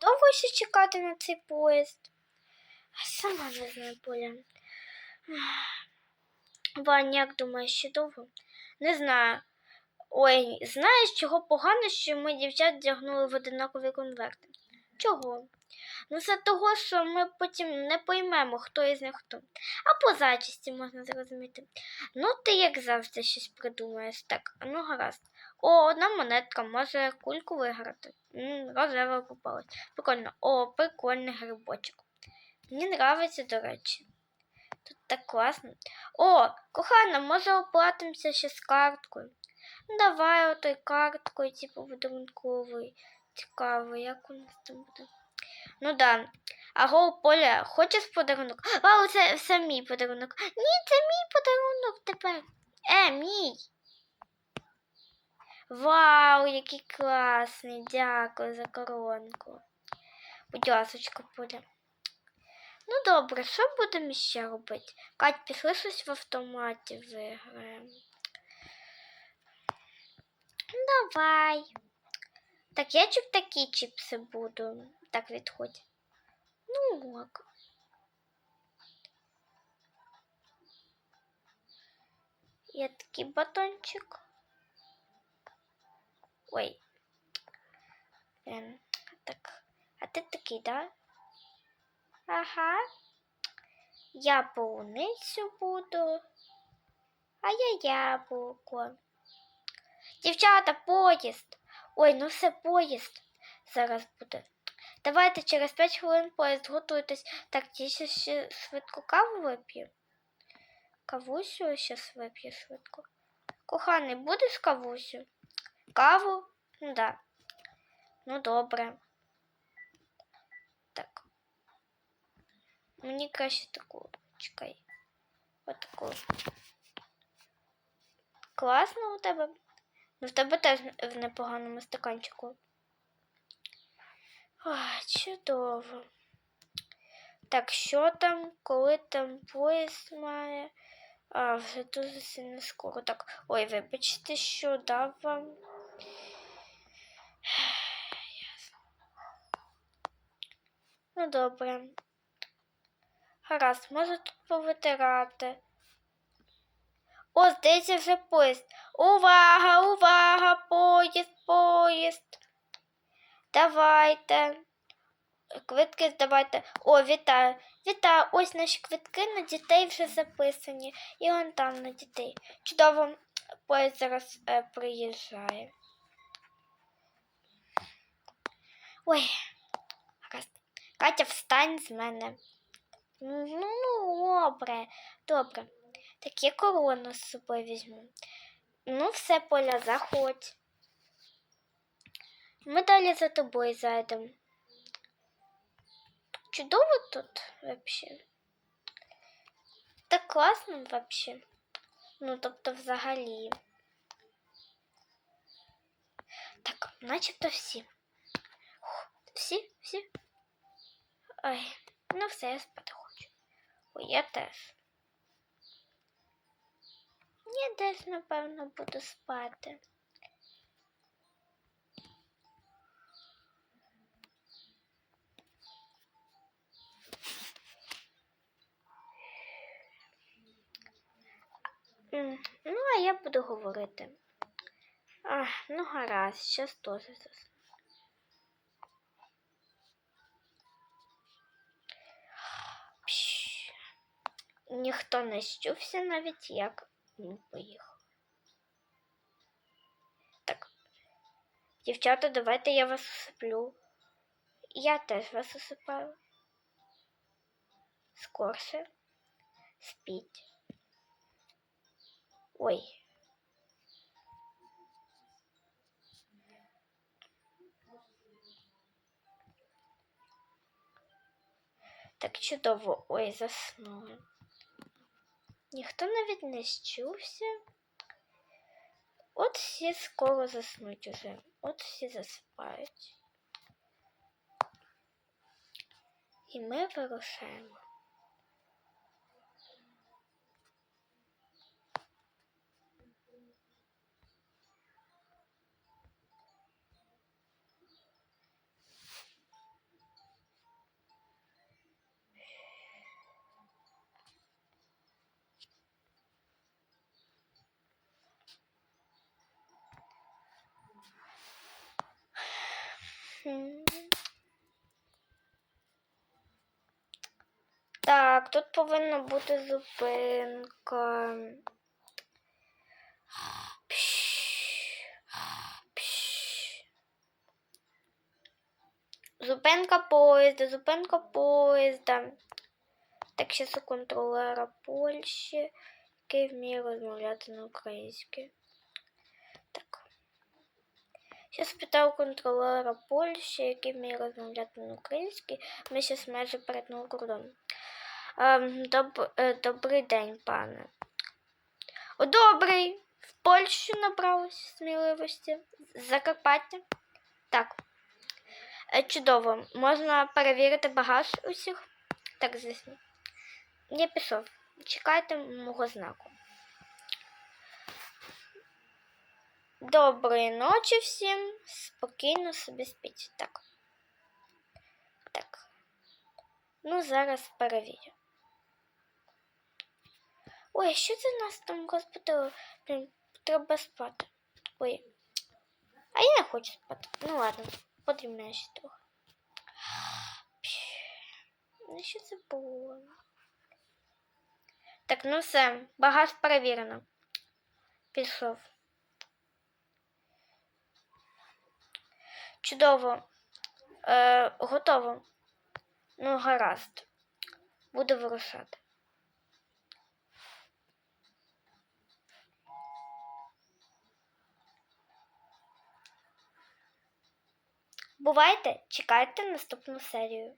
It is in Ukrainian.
довго ще чекати на цей поїзд? Сама не знаю, Поля. Вань, як думаєш, ще довго? Не знаю. Ой, знаєш, чого погано, що ми дівчат вдягнули в одинакові конверти? Чого? Ну, це того, що ми потім не поймемо, хто із них хто. А по зачісті можна зрозуміти. Ну, ти як завжди щось придумаєш. Так, ну гаразд. О, одна монетка, може кульку виграти. Рожева попалась. Прикольно. О, прикольний грибочок. Мені нравиться, до речі. Тут так класно. О, кохана, може оплатимося ще з карткою. Ну, Давай отой карткою, типу, подарунковий. Цікаво, як у нас там буде. Ну да. Аго, Поля, хочеш подарунок? Вау, це все мій подарунок. Ні, це мій подарунок тепер. Е, мій. Вау, який класний. Дякую за коронку. Будь ласочка, Поля. Ну добре, що будемо ще робити? Кать, пішли щось в автоматі виграємо. Давай. Так, я чіп такі чіпси буду. Так відходь. Ну ок. Я такий батончик. Ой. Ем, так. А ти такий, да? Ага. Я полуницю буду. А я яблуко. Дівчата, поїзд. Ой, ну все поїзд. Зараз буде. Давайте через 5 хвилин поїзд готуйтесь. Так, я ще, ще швидко каву вип'ю. Кавусю зараз вип'ю швидко. Коханий, будеш кавусю? Каву? Ну да. Ну добре. Так. Мені краще таку. Чекай. Отаку. Класно у тебе. Ну, в тебе теж в непоганому стаканчику. Ой, чудово. Так, що там, коли там поїзд має? А, вже дуже сильно скоро. Так, ой, вибачте, що дав вам. Ну, добре. Гаразд, можу тут повитирати. О, здається, вже поїзд. Увага, увага, поїзд, поїзд. Давайте. Квитки здавайте. О, вітаю. Вітаю. Ось наші квитки на дітей вже записані. І он там на дітей. Чудово, поїзд зараз е, приїжджає. Ой. Катя, встань з мене. Ну, ну, добре, добре. Так я корону з собою візьму. Ну, все, Поля, заходь. Ми далі за тобою зайдемо. Чудово тут вообще. Так класно вообще. Ну, тобто взагалі. Так, начебто всі. Всі, всі. Ой, ну все, я спати хочу. Ой, я теж. Я десь, напевно, буду спати. Ну, а я буду говорити. Ах, ну гаразд, щас теж засну. Пш. Ніхто не щувся навіть, як він поїхав. Так. Дівчата, давайте я вас усиплю. Я теж вас усипаю. Скорше. Спіть. Ой. Чудово. Ой, заснули. Ніхто навіть не щувся. От всі скоро заснуть уже. От всі засипають. І ми вирушаємо. Так, тут повинна бути зупинка. Зупинка поїзда, зупинка поїзда. Так, ще у контролера Польщі, який вміє розмовляти на українській. Так. Спитав у контролера Польщі, який вміє розмовляти на українській. Ми зараз майже перетнули кордон. Ем, доб, е, добрий день, пане. Добрий. В Польщу набралось сміливості. Закарпаття. Так. Е, Чудово. Можна перевірити багаж усіх? Так, звісно. Я пішов. Чекайте мого знаку. Доброї ночі всім. Спокійно собі спіть. Так. Так. Ну, зараз перевірю. Ой, що це нас там? Блін, треба спати. Ой. А я не хочу спати. Ну ладно, потрібно ще трохи. Ну що це було? Так, ну все, багаж перевірено. Пішов. Чудово. Е, готово. Ну, гаразд. Буду вирушати. Бувайте, чекайте наступну серію.